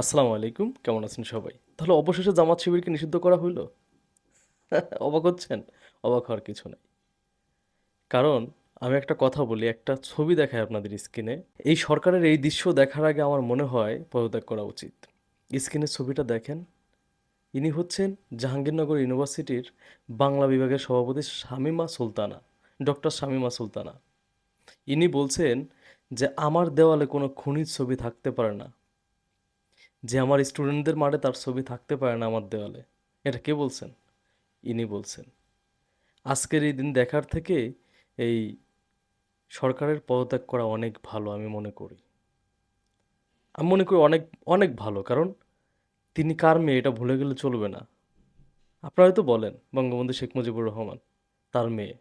আসসালামু আলাইকুম, কেমন আছেন সবাই? তাহলে অবশেষে জামাত শিবিরকে নিষিদ্ধ করা হইল? অবাক হচ্ছেন? অবাক হওয়ার কিছু নাই। কারণ আমি একটা কথা বলি, একটা ছবি দেখায় আপনাদের স্ক্রিনে। এই সরকারের এই দৃশ্য দেখার আগে আমার মনে হয় পদত্যাগ করা উচিত। স্ক্রিনের ছবিটা দেখেন। ইনি হচ্ছেন জাহাঙ্গীরনগর ইউনিভার্সিটির বাংলা বিভাগের সভাপতি শামিমা সুলতানা, ডক্টর শামিমা সুলতানা। ইনি বলছেন যে, আমার দেওয়ালে কোনো খুনির ছবি থাকতে পারে না। যে আমার স্টুডেন্টদের মাঠে তার ছবি থাকতে পারে না আমার দেওয়ালে। এটা কে বলছেন? ইনি বলছেন। আজকের এই দিন দেখার থেকে এই সরকারের পদত্যাগ করা অনেক ভালো আমি মনে করি। আমি মনে করি অনেক অনেক ভালো, কারণ তিনি কার মেয়ে এটা ভুলে গেলে চলবে না। আপনারা হয়তো বলেন, বঙ্গবন্ধু শেখ মুজিবুর রহমান, তার মেয়ে।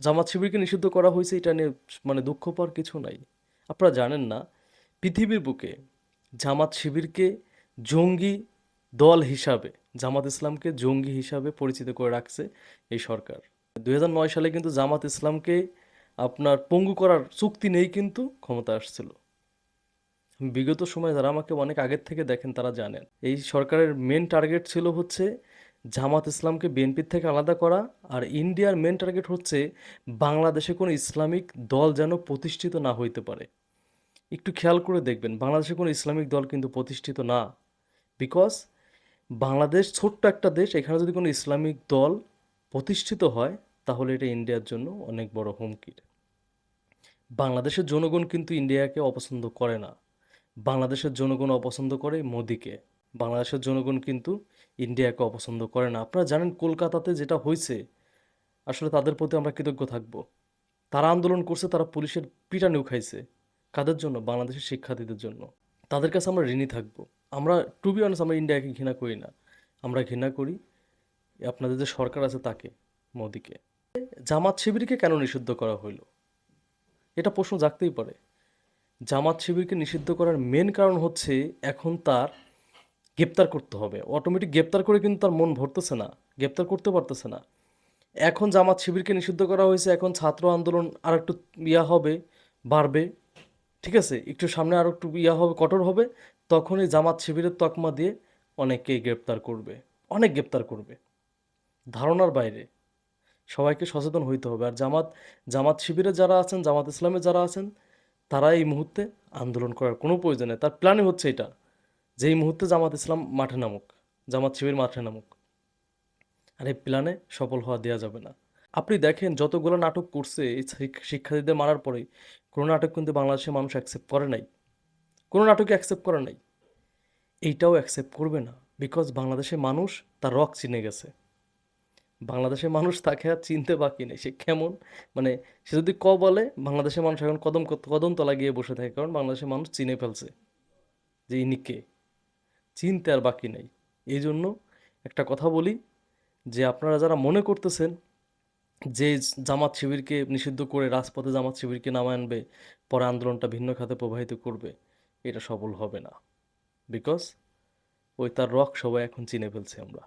জামাত শিবিরকে নিষিদ্ধ করা হয়েছে, এটা নিয়ে মানে দুঃখ পাওয়ার কিছু নাই। আপনারা জানেন না পৃথিবীর বুকে জামাত শিবিরকে জঙ্গি দল হিসাবে, জামাত ইসলামকে জঙ্গি হিসাবে পরিচিত করে রাখছে এই সরকার। দু হাজার নয় সালে কিন্তু জামাত ইসলামকে আপনার পঙ্গু করার চুক্তি নেই কিন্তু ক্ষমতা আসছিল। বিগত সময়ে যারা আমাকে অনেক আগের থেকে দেখেন তারা জানেন, এই সরকারের মেন টার্গেট ছিল হচ্ছে জামাত ইসলামকে বিএনপির থেকে আলাদা করা আর ইন্ডিয়ার মেন টার্গেট হচ্ছে বাংলাদেশে কোনো ইসলামিক দল যেন প্রতিষ্ঠিত না হইতে পারে। একটু খেয়াল করে দেখবেন, বাংলাদেশে কোনো ইসলামিক দল কিন্তু প্রতিষ্ঠিত না। বিকজ বাংলাদেশ ছোট্ট একটা দেশ, এখানে যদি কোনো ইসলামিক দল প্রতিষ্ঠিত হয়, তাহলে এটা ইন্ডিয়ার জন্য অনেক বড় হুমকির বাংলাদেশের জনগণ কিন্তু ইন্ডিয়াকে অপছন্দ করে না। বাংলাদেশের জনগণ অপছন্দ করে মোদিকে। বাংলাদেশের জনগণ কিন্তু ইন্ডিয়াকে অপছন্দ করে না। আপনারা জানেন কলকাতাতে যেটা হয়েছে, আসলে তাদের প্রতি আমরা কৃতজ্ঞ থাকব। তারা আন্দোলন করছে, তারা পুলিশের পিটানিও খাইছে। কাদের জন্য? বাংলাদেশের শিক্ষার্থীদের জন্য। তাদের কাছে আমরা ঋণী থাকব। আমরা টু বি অনেস্ট আমরা ইন্ডিয়াকে ঘৃণা করি না। আমরা ঘৃণা করি আপনাদের যে সরকার আছে তাকে, মোদিকে। জামাত শিবিরকে কেন নিষিদ্ধ করা হইল? এটা প্রশ্ন জাগতেই পারে। জামাত শিবিরকে নিষিদ্ধ করার মেন কারণ হচ্ছে এখন তার গ্রেপ্তার করতে হবে। অটোমেটিক গ্রেপ্তার করে কিন্তু তার মন ভরতেছে না, গ্রেপ্তার করতে পারতেছে না। এখন জামাত শিবিরকে নিষিদ্ধ করা হয়েছে, এখন ছাত্র আন্দোলন আর একটু ইয়া হবে, বাড়বে। ঠিক আছে, একটু সামনে আরও একটু ইয়া হবে, কঠোর হবে, তখনই জামাত শিবিরের তকমা দিয়ে অনেককেই গ্রেপ্তার করবে, অনেক গ্রেপ্তার করবে। ধারণার বাইরে সবাইকে সচেতন হইতে হবে। আর জামাত জামাত শিবিরে যারা আছেন, জামাত ইসলামে যারা আছেন, তারা এই মুহূর্তে আন্দোলন করার কোনো প্রয়োজন নেই। তার প্ল্যানই হচ্ছে এটা, যে এই মুহূর্তে জামাত ইসলাম মাঠে নামুক, জামাত শিবির মাঠে নামুক। আর এই প্ল্যানে সফল হওয়া দেওয়া যাবে না। আপনি দেখেন যতগুলো নাটক করছে এই শিক- শিক্ষার্থীদের মারার পরে কোনো নাটক কিন্তু বাংলাদেশের মানুষ অ্যাকসেপ্ট করে নাই। কোনো নাটকে অ্যাকসেপ্ট করে নাই। এইটাও অ্যাকসেপ্ট করবে না বিকজ বাংলাদেশের মানুষ তার রক চিনে গেছে। বাংলাদেশের মানুষ তাকে আর চিনতে বাকি নেই। সে কেমন? মানে সে যদি ক বলে, বাংলাদেশের মানুষ এখন কদম কদম তলা গিয়ে বসে থাকে কারণ বাংলাদেশের মানুষ চিনে ফেলছে যে ইনি কে। চিনতে আর বাকি নেই। এই জন্য একটা কথা বলি যে আপনারা যারা মনে করতেছেন যে জামাত শিবিরকে নিষিদ্ধ করে রাজপথে জামাত শিবিরকে নামায় আনবে, পরে আন্দোলনটা ভিন্ন খাতে প্রবাহিত করবে, এটা সফল হবে না। বিকজ ওই তার রক সবাই এখন চিনে ফেলছে আমরা।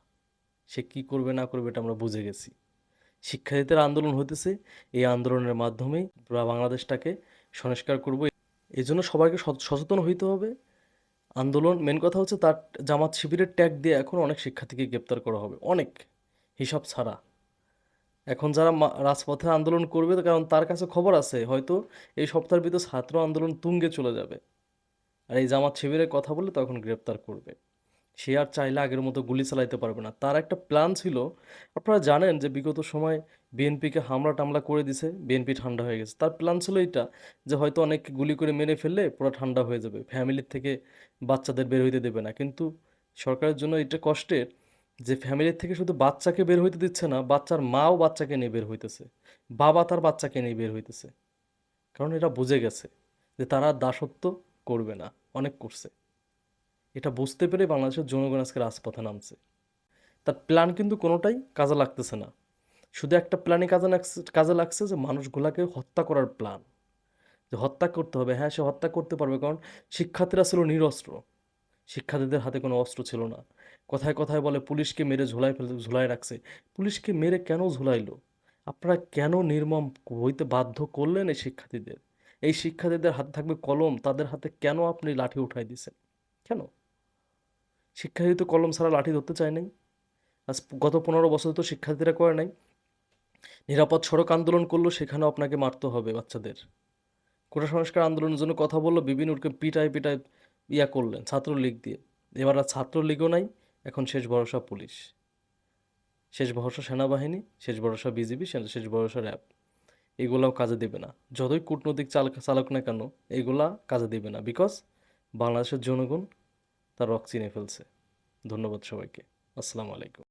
সে কি করবে, না করবে, এটা আমরা বুঝে গেছি। শিক্ষার্থীদের আন্দোলন হইতেছে, এই আন্দোলনের মাধ্যমেই আমরা বাংলাদেশটাকে সংস্কার করব। এই জন্য সবাইকে সচ- সচেতন হইতে হবে। আন্দোলন মেন কথা হচ্ছে তার জামাত শিবিরের ট্যাগ দিয়ে এখন অনেক শিক্ষার্থীকে গ্রেপ্তার করা হবে। অনেক। হিসাব ছাড়া। এখন যারা রাজপথে আন্দোলন করবে কারণ তার কাছে খবর আছে, হয়তো এই সপ্তাহের ভিতর ছাত্র আন্দোলন তুঙ্গে চলে যাবে। আর এই জামাত শিবিরের কথা বলে তখন গ্রেপ্তার করবে। সে আর চাইলে আগের মতো গুলি চালাইতে পারবে না। তার একটা প্ল্যান ছিল, আপনারা জানেন যে বিগত সময় বিএনপিকে হামলা টামলা করে দিছে, বিএনপি ঠান্ডা হয়ে গেছে। তার প্ল্যান ছিল এটা যে হয়তো অনেককে গুলি করে মেরে ফেললে পুরো ঠান্ডা হয়ে যাবে। ফ্যামিলির থেকে বাচ্চাদের বের হইতে দেবে না। কিন্তু সরকারের জন্য এটা কষ্টের। যে ফ্যামিলির থেকে শুধু বাচ্চাকে বের হইতে দিচ্ছে না, বাচ্চার মাও বাচ্চাকে নিয়ে বের হইতেছে। বাবা তার বাচ্চাকে নিয়ে বের হইতেছে। কারণ এটা বুঝে গেছে যে তারা দাসত্ব করবে না, অনেক করছে। এটা বুঝতে পেরে বাংলাদেশের জনগণ আজকে রাজপথে নামছে। তার প্ল্যান কিন্তু কোনোটাই কাজে লাগতেছে না। শুধু একটা প্ল্যানই কাজে লাগছে কাজে লাগছে যে মানুষগুলাকে হত্যা করার প্ল্যান যে হত্যা করতে হবে। হ্যাঁ সে হত্যা করতে পারবে, কারণ শিক্ষার্থীরা ছিল নিরস্ত্র। শিক্ষার্থীদের হাতে কোনো অস্ত্র ছিল না। কথায় কথায় বলে, পুলিশকে মেরে ঝুলাই ফেলে, ঝুলাই রাখছে। পুলিশকে মেরে কেন ঝুলাইলো? আপনারা কেন নির্মম হইতে বাধ্য করলেন এই শিক্ষার্থীদের? এই শিক্ষার্থীদের হাতে থাকবে কলম, তাদের হাতে কেন আপনি লাঠি উঠাই দিছেন? কেন? শিক্ষার্থী তো কলম ছাড়া লাঠি ধরতে চায় নাই। আজ গত পনেরো বছর তো শিক্ষার্থীরা করে নাই। নিরাপদ সড়ক আন্দোলন করল সেখানেও আপনাকে মারতে হবে বাচ্চাদের। কোটা সংস্কার আন্দোলনের জন্য কথা বলল, বিভিন্ন পিটায় পিটায় ইয়া করলেন ছাত্রলীগ দিয়ে। এবার আর ছাত্রলীগও নাই। এখন শেষ ভরসা পুলিশ। শেষ ভরসা সেনাবাহিনী, শেষ ভরসা বিজিবি শেষ ভরসা র্যাব। এগুলাও কাজে দেবে না। যতই কূটনৈতিক চালক চালক না কেন, এগুলা কাজে দেবে না বিকজ বাংলাদেশের জনগণ তার রক চিনে ফেলছে। ধন্যবাদ সবাইকে। আসসালামু আলাইকুম।